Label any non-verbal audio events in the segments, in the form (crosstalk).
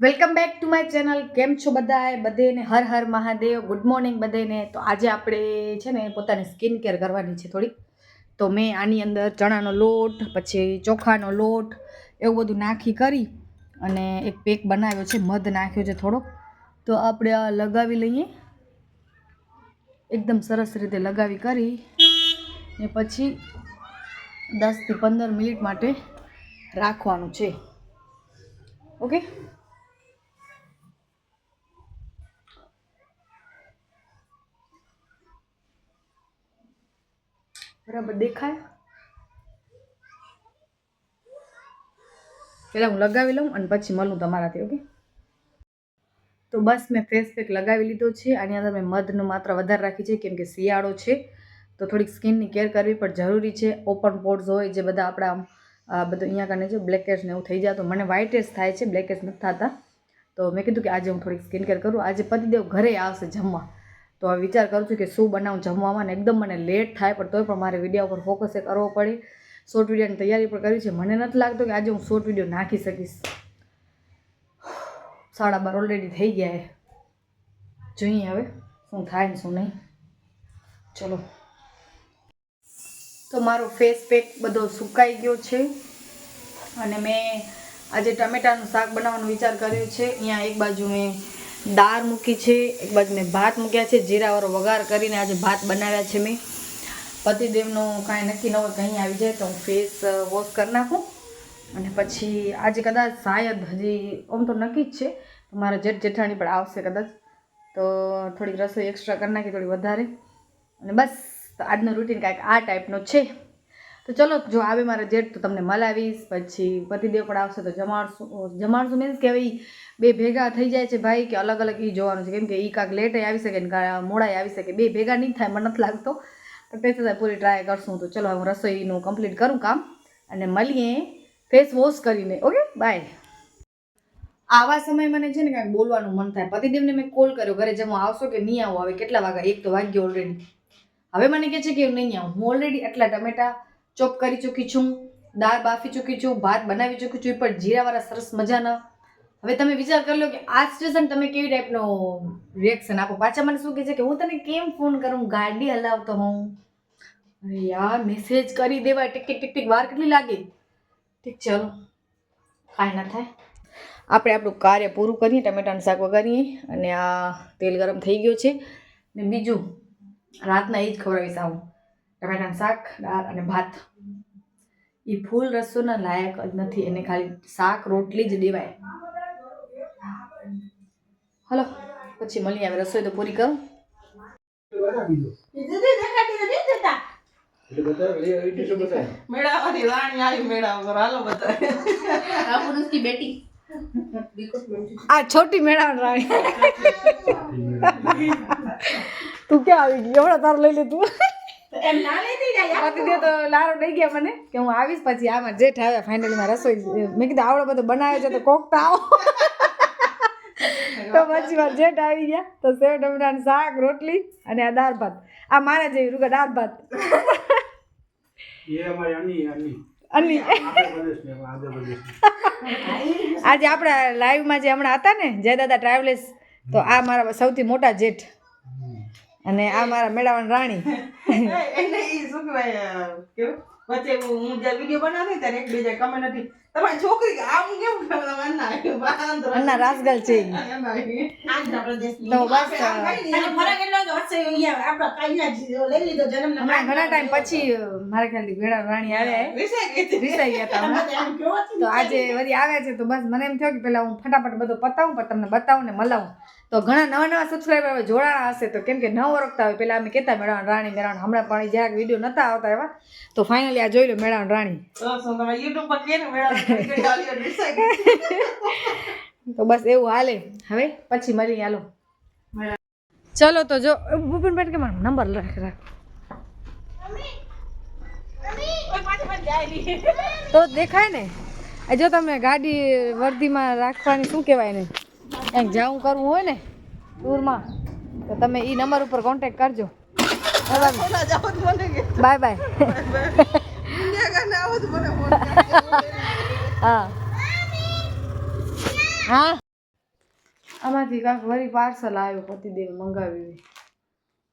Welcome back to my channel. કેમ છો બધાએ બધેને હર હર મહાદેવ. ગુડ મોર્નિંગ બધેને તો આજે આપણે છે ને પોતાની સ્કિન કેર કરવાની છે થોડીક. તો મેં આની અંદર ચણાનો લોટ, પછી ચોખાનો લોટ, એવું બધું નાખી કરી અને એક પેક બનાવ્યો છે. મધ નાખ્યો છે થોડોક. તો આપણે આ લગાવી લઈએ. એકદમ સરસ રીતે લગાવી કરી ને પછી દસથી પંદર મિનિટ માટે રાખવાનું છે. ઓકે? બરાબર દેખાય? પહેલાં હું લગાવી લઉં અને પછી મળું તમારાથી, ઓકે? તો બસ મેં ફેસ પેક લગાવી લીધો છે. આની અંદર મેં મધનું માત્રા વધારે રાખી છે, કેમ કે શિયાળો છે. તો થોડીક સ્કિનની કેર કરવી પણ જરૂરી છે. ઓપન પોર્ટ્સ હોય, જે બધા આપણા આમ બધું અહીંયા કરીને છે બ્લેકેટ્સ ને એવું થઈ જાય. તો મને વ્હાઇટેસ થાય છે બ્લેકેટ્સ નથી થતા. તો મેં કીધું કે આજે હું થોડીક સ્કિન કેર કરું. આજે પતિદેવ ઘરે આવશે જમવા. તો હવે વિચાર કરું છું કે શું બનાવું, જમવામાં ને એકદમ મને લેટ થાય, પણ તોય પણ મારે વીડિયો ઉપર ફોકસ એ કરવો પડે. શોર્ટ વિડીયોની તૈયારી પણ કરી છે. મને નથી લાગતું કે આજે હું શોર્ટ વીડિયો નાખી શકીશ. સાડા બાર ઓલરેડી થઈ ગયા છે જોઈએ હવે શું થાય ને શું નહીં. ચલો. તો મારો ફેસ પેક બધો સુકાઈ ગયો છે. અને મેં આજે ટમેટાનું શાક બનાવવાનો વિચાર કર્યો છે. અહીંયા એક બાજુ મેં દાળ મૂકી છે, એક બાજુ મેં ભાત મૂક્યા છે, જીરાવાળો વઘાર કરીને આજે ભાત બનાવ્યા છે મેં. પતિદેવનું કાંઈ નક્કી ન હોય કંઈ આવી જાય તો હું ફેસ વોશ કરી નાખું. અને પછી આજે કદાચ શાયદ હજી આમ તો નક્કી જ છે મારા જેઠ જેઠાણી પણ આવશે કદાચ. તો થોડીક રસોઈ એક્સ્ટ્રા કરી નાખી, થોડી વધારે. અને બસ, તો આજનું રૂટીન કાંઈક આ ટાઈપનો છે. તો ચલો, જો આવે મારા જેઠ, તો તમને મલાવીશ, પછી પતિદેવ પણ આવશે તો જમાડશું. જમાડશું મીન્સ કે ભાઈ બે ભેગા થઈ જાય છે ભાઈ, કે અલગ અલગ એ જોવાનું છે. કેમ કે એ કાંક લેટે આવી શકે ને મોડાએ આવી શકે. બે ભેગા નહીં થાય, મને નથી લાગતો. પણ તે છતાં પૂરી ટ્રાય કરશું તો. ચલો હું રસોઈનું કમ્પ્લીટ કરું કામ અને મળીએ ફેસ વોશ કરીને. ઓકે બાય આવા સમય મને છે ને કાંઈક બોલવાનું મન થાય. પતિદેવને મેં કોલ કર્યો, ઘરે જમવા આવશો કે નહીં આવો? હવે કેટલા વાગ્યા? એક તો વાગ્યો ઓલરેડી હવે મને કહે છે કે નહીં આવું. હું ઓલરેડી એટલા ટમેટા ચોપ કરી ચૂકી છું, દાળ બાફી ચૂકી છું, ભાત બનાવી ચૂકી છું પણ જીરાવાળા સરસ મજાના. હવે તમે વિચાર કરી લો કે આ સિચ્યુએશન તમે કેવી ટાઈપનો રિએક્શન આપો. પાછા મને શું કહે છે કે હું તને કેમ ફોન કરું? ગાડી હલાવતો હોઉં. અરે યાર મેસેજ કરી દેવાય. ટીક ટીક ટીક વાર કેટલી લાગે? ઠીક ચલો. કાંઈ ના થાય. આપણે આપણું કાર્ય પૂરું કરીએ, ટમેટાનું શાક વગાડીએ અને આ તેલ ગરમ થઈ ગયું છે. ને બીજું, રાતના એ જ ખવડાવીશ આવું. ટમેટાનું શાક દાળ અને ભાત. એ ફૂલ રસોના લાયક જ નથી એને ખાલી શાક રોટલી જ દેવાય. હલો પછી મળી આવે રસોઈ તો પૂરી કરું. આ છોટી મેળાવણ રાણી. તું ક્યાં આવી ગઈ? હમણાં તારું લઈ લે તું. એમ ના તો લારો દઈ ગયા મને કે હું આવીશ પછી આમાં જેઠ આવ્યા ફાઇનલી રસોઈ. મેં કીધું આવડો બધો બનાવે છે તો કોક તો પછી વાર જેઠ આવી ગયા. તો સેવ ટમેટાનું શાક રોટલી અને આ દાળ ભાત. આ મારા જેવી રૂગા દાળ ભાત. એ આજે આપણા લાઈવમાં જે હમણાં હતા ને જય દાદા ટ્રાવેલર્સ તો આ મારા સૌથી મોટા જેઠ. અને આ મારા મેળાવણ રાણી. (laughs) એટલે એ શું કહેવાય કેવું? વચ્ચે હું જ્યારે વીડિયો બનાવતી ત્યારે એકબીજા કમેન્ટ હતી તમારી છોકરી આમ કેમ ના આવ્યું બાંધો અન્ના રાસગલ છે. ઈ. આંધ્ર પ્રદેશ તો બસ હમણાં ઘણા ટાઈમ પછી મારા ખ્યાલથી મેળાવણ રાણી ગયા હતા. (laughs) તો આજે વળી આવે છે તો બસ મને એમ થયો કે પેલા હું ફટાફટ બધું પતાવું પણ તમને બતાવું ને મલાવું. તો ઘણા નવા નવા સબસ્ક્રાઈબર જોડાણા હશે તો કેમ કે ન ઓળખતા હોય પેલા અમે કહેતા મેળાવણ રાણી મેળાણ હમણાં પણ જરાક વીડિયો નતા આવતા એવા. તો ફાઇનલી આ જોઈ લો મેળાવણ રાણી. યુટ્યુબ પર કે મેળા તો બસ એવું હાલે. હવે પછી મળી હાલો. ચલો તો જો ભૂપેન બેન કે મારો નંબર રાખ રાખ. તો દેખાય ને? જો તમે ગાડી વર્ધીમાં રાખવાની શું કહેવાય ને ક્યાંક જાવું કરવું હોય ને ટૂરમાં તો તમે એ નંબર ઉપર કોન્ટેક્ટ કરજો. બાય બાય (laughs) આમાંથી કાંક વળી પાર્સલ આવ્યું પતિદેવ મંગાવ્યું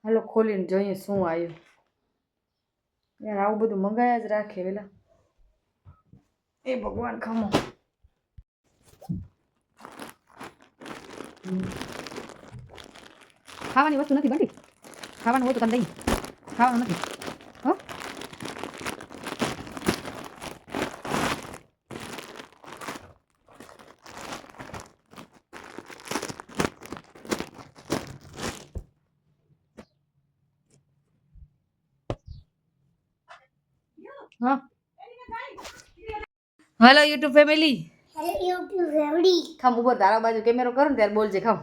હાલો ખોલીને જોઈએ શું આવ્યું. યાર, આવું બધું મંગાયા જ રાખે પેલા એ ભગવાન, ખમો. ખાવાની વસ્તુ નથી બંટી ખાવાનું હોય તો તને દઈ. ખાવાનું નથી. હો. હેલો યુટ્યુબ ફેમિલી ખામ ઉપર તારા બાજુ કેમેરો કરો ને ત્યારે બોલજે ખામ.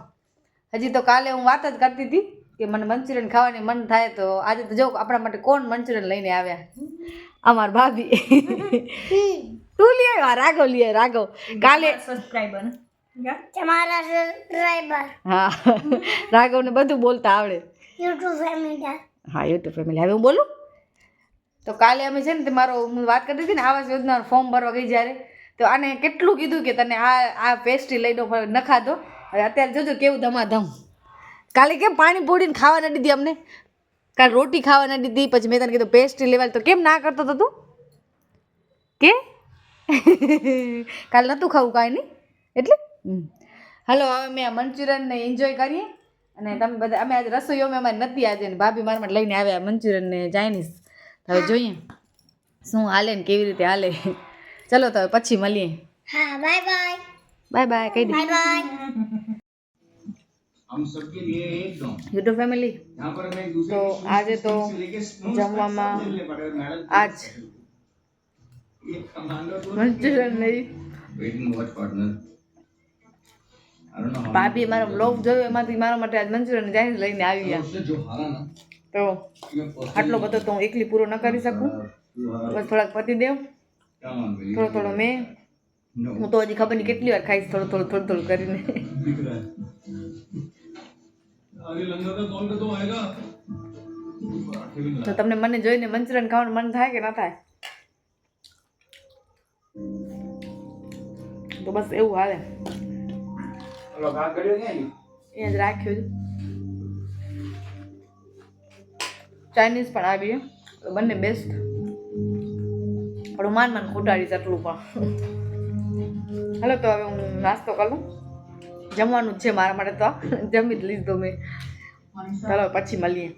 હજી તો કાલે હું વાત જ કરતી હતી કે મને મંચુરિયન ખાવાની મન થાય તો આજે તો જો આપણા માટે કોણ મંચુરિયન લઈને આવ્યા? અમાર ભાભી. તું લઈ આવ્યો રાઘવ લઈ આવ્યો રાઘવ. કાલે સબસ્ક્રાઈબર તમારા સબસ્ક્રાઈબર હા. રાઘવને બધું બોલતા આવડે. યુટ્યુબ ફેમિલી હા યુટ્યુબ ફેમિલી હવે હું બોલું? તો કાલે અમે છે ને તે મારો, હું વાત કરતી હતી ને આવાસ યોજનાનું ફોર્મ ભરવા ગઈ જ્યારે, તો આને કેટલું કીધું કે તને આ આ પેસ્ટ્રી લઈને ન ખાધો હવે અત્યારે જોજો કેવું ધમાધમ કાલે કેમ પાણી પૂરીને ખાવા ન દીધી અમને? કાલે રોટી ખાવા ન દીધી પછી મેં તને કીધું પેસ્ટ્રી લેવાય તો કેમ ના કરતો હતો તું? કે? કાલે નહોતું ખાવું કાંઈ નહીં? એટલે. હાલો, હવે મેં આ મંચુરિયનને એન્જોય કરીએ. અને તમે બધા, અમે આજે રસોઈઓ અમે અમારી નથી આજે ભાભી મારા માટે લઈને આવ્યા મંચુરિયન ને ચાઇનીઝ હવે જોઈએ શું હાલે ને કેવી રીતે હાલે ચલો તો હવે પછી મળીએ હા બાય બાય બાય બાય કહી દે બાય બાય हम सबके लिए एकदम યુટ્યુબ ફેમિલી यहाँ पर मैं एक दूसरे તો की આજે તો से लेके स्नूज જમવામાં तक सब ले पड़ेगा मैडम આજ ये कमांडो तो મંચુરિયન નહીં waiting watch partner I don't know ભાભી મારો બ્લોગ જોયો એમાંથી મારા માટે આજ મંચુરિયન ચાઇનીઝ લઈને આવી ગયા उसने जो हारा ना તો આટલો બધો તો હું એકલી પૂરો ન કરી શકું. બસ થોડાક પતી દેવ. થોડો થોડો મેં. હું તો હજી ખબર નહીં કેટલી વાર ખાઈશ થોડું થોડું થોડું થોડું કરીને. તો તમને મને જોઈને મંચુરિયન ખાવાનું મન થાય કે ના થાય? તો બસ એવું હાલે. એ જ રાખ્યું ચાઇનીઝ પણ આવી. બંને બેસ્ટ પણ માન માન ખૂટાડીશ આટલું પણ. હાલો, તો હવે હું નાસ્તો કરું. જમવાનું છે મારા માટે તો. જમી જ લીધું મેં. ચાલો પછી મળીએ.